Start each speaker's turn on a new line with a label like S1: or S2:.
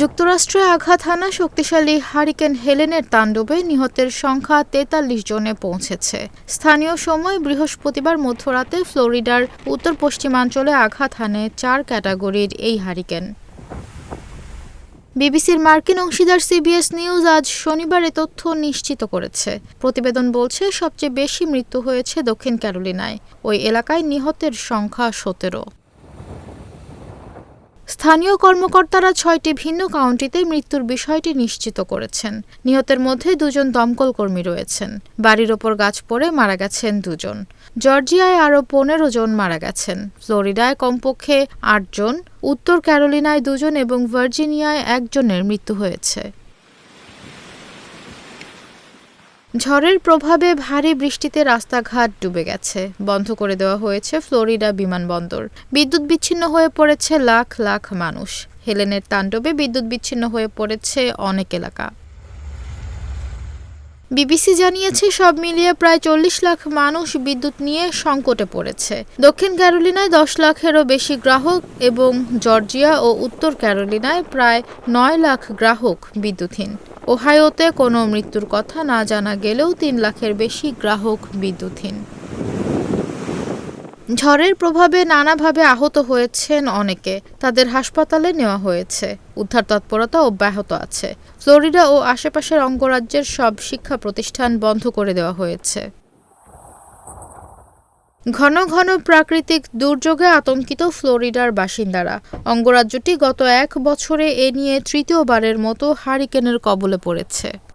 S1: যুক্তরাষ্ট্রে আঘাত হানা শক্তিশালী হারিকেন হেলেনের তাণ্ডবে নিহতের সংখ্যা তেতাল্লিশ জনে পৌঁছেছে। স্থানীয় সময় বৃহস্পতিবার মধ্যরাতে ফ্লোরিডার উত্তর পশ্চিমাঞ্চলে আঘাত হানে চার ক্যাটাগরির এই হারিকেন। বিবিসির মার্কিন অংশীদার সিবিএস নিউজ আজ শনিবার এ তথ্য নিশ্চিত করেছে। প্রতিবেদন বলছে, সবচেয়ে বেশি মৃত্যু হয়েছে দক্ষিণ ক্যারোলিনায়। ওই এলাকায় নিহতের সংখ্যা সতেরো। স্থানীয় কর্মকর্তারা ছয়টি ভিন্ন কাউন্টিতে মৃত্যুর বিষয়টি নিশ্চিত করেছেন। নিহতের মধ্যে দুজন দমকল কর্মী রয়েছেন। বাড়ির ওপর গাছ পড়ে মারা গেছেন দুজন। জর্জিয়ায় আরও পনেরো জন মারা গেছেন। ফ্লোরিডায় কমপক্ষে আটজন উত্তর ক্যারোলিনায় দুজন এবং ভার্জিনিয়ায় একজনের মৃত্যু হয়েছে। ঝড়ের প্রভাবে ভারী বৃষ্টিতে রাস্তাঘাট ডুবে গেছে। বন্ধ করে দেওয়া হয়েছে ফ্লোরিডা বিমানবন্দর। বিদ্যুৎ বিচ্ছিন্ন হয়ে পড়েছে লাখ লাখ মানুষ। হেলেনের তাণ্ডবে বিদ্যুৎ বিচ্ছিন্ন হয়ে পড়েছে অনেক এলাকা। বিবিসি জানিয়েছে, সব মিলিয়ে প্রায় চল্লিশ লাখ মানুষ বিদ্যুৎ নিয়ে সংকটে পড়েছে। দক্ষিণ ক্যারোলিনায় দশ লাখেরও বেশি গ্রাহক এবং জর্জিয়া ও উত্তর ক্যারোলিনায় প্রায় নয় লাখ গ্রাহক বিদ্যুৎহীন। ওহাইওতে কোনো মৃত্যুর কথা না জানা গেলেও তিন লাখের বেশি গ্রাহক বিদ্যুৎহীন। ঝড়ের প্রভাবে নানাভাবে আহত হয়েছেন অনেকে। তাদের হাসপাতালে নেওয়া হয়েছে। উদ্ধার তৎপরতা অব্যাহত আছে। ফ্লোরিডা ও আশেপাশের অঙ্গরাজ্যের সব শিক্ষা প্রতিষ্ঠান বন্ধ করে দেওয়া হয়েছে। ঘন ঘন প্রাকৃতিক দুর্যোগে আতঙ্কিত ফ্লোরিডার বাসিন্দারা। অঙ্গরাজ্যটি গত এক বছরে এ নিয়ে তৃতীয়বারের মতো হারিকেনের কবলে পড়েছে।